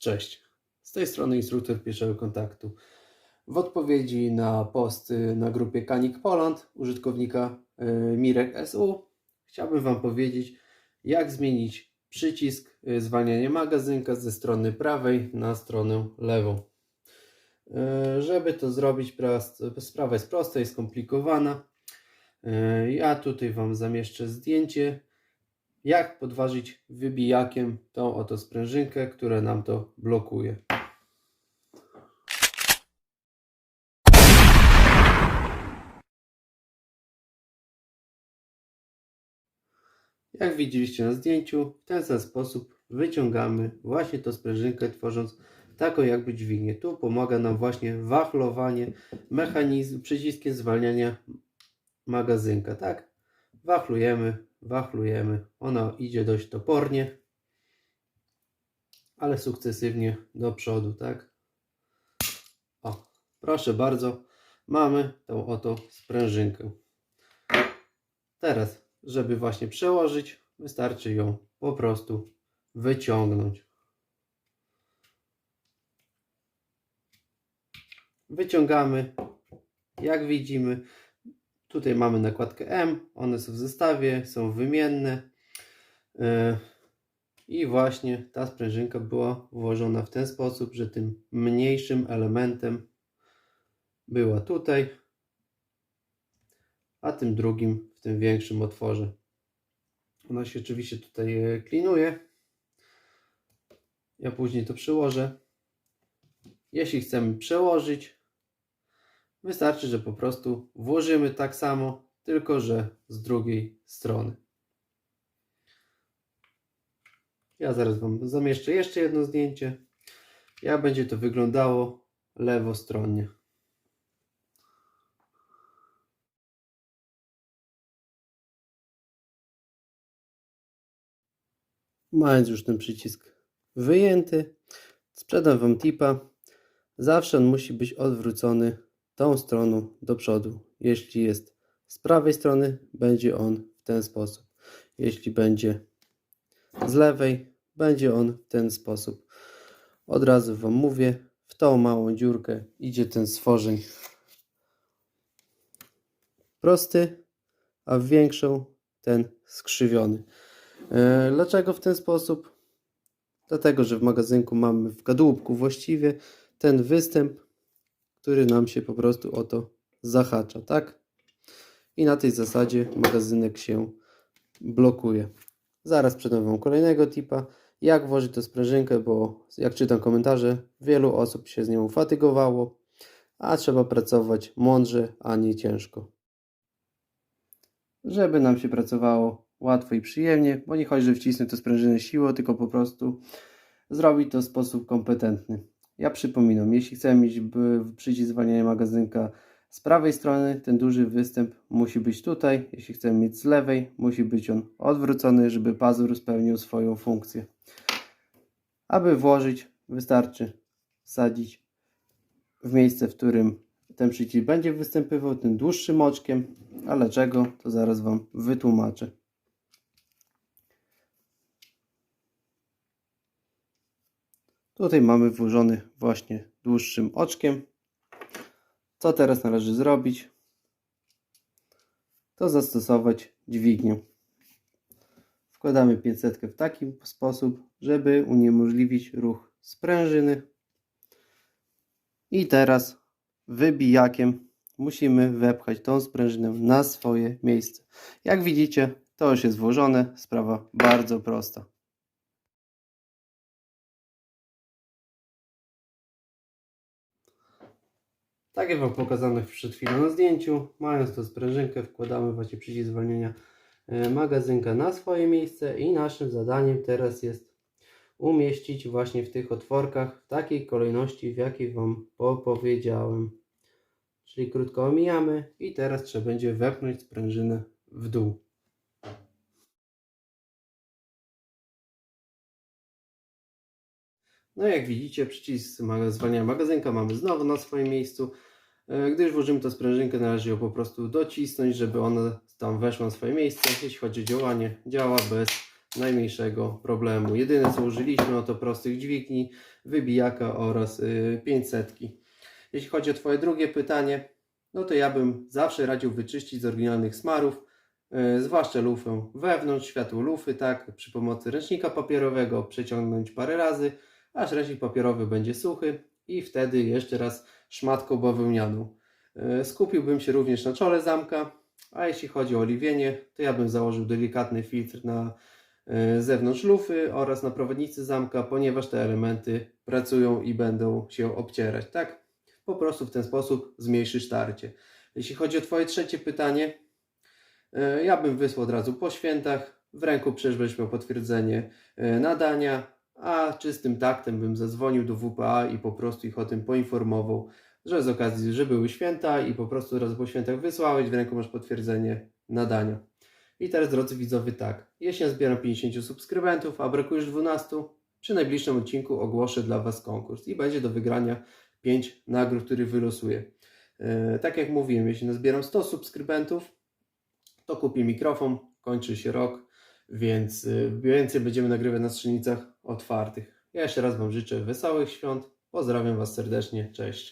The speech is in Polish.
Cześć, z tej strony instruktor pierwszego kontaktu. W odpowiedzi na post na grupie Kanik Poland użytkownika y, Mirek SU chciałbym Wam powiedzieć, jak zmienić przycisk y, zwalniania magazynka ze strony prawej na stronę lewą. Y, Żeby to zrobić, sprawa jest prosta i skomplikowana. Ja tutaj Wam zamieszczę zdjęcie jak podważyć wybijakiem tą oto sprężynkę, która nam to blokuje. Jak widzieliście na zdjęciu, w ten sam sposób wyciągamy właśnie tą sprężynkę, tworząc taką jakby dźwignię. Tu pomaga nam właśnie wachlowanie mechanizmu, przyciskiem zwalniania magazynka, tak? Wachlujemy, wachlujemy. Ona idzie dość topornie, ale sukcesywnie do przodu, tak? O, proszę bardzo, mamy tą oto sprężynkę. Teraz, żeby właśnie przełożyć, wystarczy ją po prostu wyciągnąć. Wyciągamy, jak widzimy, Tutaj mamy nakładkę M, one są w zestawie, są wymienne. Yy, I właśnie ta sprężynka była włożona w ten sposób, że tym mniejszym elementem była tutaj, a tym drugim w tym większym otworze. Ona się oczywiście tutaj e, klinuje. Ja później to przyłożę. Jeśli chcemy przełożyć, Wystarczy, że po prostu włożymy tak samo, tylko że z drugiej strony. Ja zaraz Wam zamieszczę jeszcze jedno zdjęcie. Jak będzie to wyglądało lewostronnie. Mając już ten przycisk wyjęty, sprzedam Wam tipa. Zawsze on musi być odwrócony tą stroną do przodu. Jeśli jest z prawej strony, będzie on w ten sposób. Jeśli będzie z lewej, będzie on w ten sposób. Od razu Wam mówię, w tą małą dziurkę idzie ten stworzeń prosty, a w większą ten skrzywiony. E, Dlaczego w ten sposób? Dlatego, że w magazynku mamy w kadłubku właściwie ten występ który nam się po prostu o to zahacza, tak? I na tej zasadzie magazynek się blokuje. Zaraz przedam Wam kolejnego tipa, jak włożyć tę sprężynkę, bo jak czytam komentarze, wielu osób się z nią fatygowało, a trzeba pracować mądrze, a nie ciężko. Żeby nam się pracowało łatwo i przyjemnie, bo nie chodzi, że wcisnę tę sprężynę siłą, tylko po prostu zrobić to w sposób kompetentny. Ja przypominam, jeśli chcemy mieć przycisk zwalniania magazynka z prawej strony, ten duży występ musi być tutaj. Jeśli chcemy mieć z lewej, musi być on odwrócony, żeby pazur spełnił swoją funkcję. Aby włożyć, wystarczy wsadzić w miejsce, w którym ten przycisk będzie występował, tym dłuższym oczkiem. A dlaczego, to zaraz Wam wytłumaczę. Tutaj mamy włożony właśnie dłuższym oczkiem. Co teraz należy zrobić? To zastosować dźwignię. Wkładamy pięcetkę w taki sposób, żeby uniemożliwić ruch sprężyny. I teraz wybijakiem musimy wepchać tą sprężynę na swoje miejsce. Jak widzicie, to już jest włożone. Sprawa bardzo prosta. Tak jak Wam pokazano przed chwilą na zdjęciu, mając tą sprężynkę wkładamy właśnie przycisk zwolnienia e, magazynka na swoje miejsce i naszym zadaniem teraz jest umieścić właśnie w tych otworkach w takiej kolejności, w jakiej Wam powiedziałem. Czyli krótko omijamy i teraz trzeba będzie wepchnąć sprężynę w dół. No jak widzicie, przycisk zwalniania magazynka mamy znowu na swoim miejscu. E, Gdy już włożymy tę sprężynkę, należy ją po prostu docisnąć, żeby ona tam weszła na swoje miejsce. Jeśli chodzi o działanie, działa bez najmniejszego problemu. Jedyne co użyliśmy no to prostych dźwigni, wybijaka oraz yy, 500. Jeśli chodzi o Twoje drugie pytanie, no to ja bym zawsze radził wyczyścić z oryginalnych smarów, yy, zwłaszcza lufę wewnątrz, światło lufy, tak, przy pomocy ręcznika papierowego przeciągnąć parę razy, aż ręcznik papierowy będzie suchy i wtedy jeszcze raz szmatką bawełnianą. Yy, Skupiłbym się również na czole zamka, a jeśli chodzi o oliwienie, to ja bym założył delikatny filtr na e, zewnątrz lufy oraz na prowadnicy zamka, ponieważ te elementy pracują i będą się obcierać, tak? Po prostu w ten sposób zmniejszysz tarcie. Jeśli chodzi o Twoje trzecie pytanie, e, ja bym wysłał od razu po świętach, w ręku przecież miał potwierdzenie e, nadania, a czystym taktem bym zadzwonił do WPA i po prostu ich o tym poinformował, że z okazji, że były święta i po prostu raz po świętach wysłałeś, w ręku masz potwierdzenie nadania. I teraz, drodzy widzowie, tak. Jeśli ja zbieram 50 subskrybentów, a brakuje już 12, przy najbliższym odcinku ogłoszę dla Was konkurs i będzie do wygrania 5 nagród, które wylosuję. E, tak jak mówiłem, jeśli nazbieram 100 subskrybentów, to kupię mikrofon, kończy się rok, więc e, więcej będziemy nagrywać na strzelnicach otwartych. Ja jeszcze raz Wam życzę wesołych świąt, pozdrawiam Was serdecznie, cześć.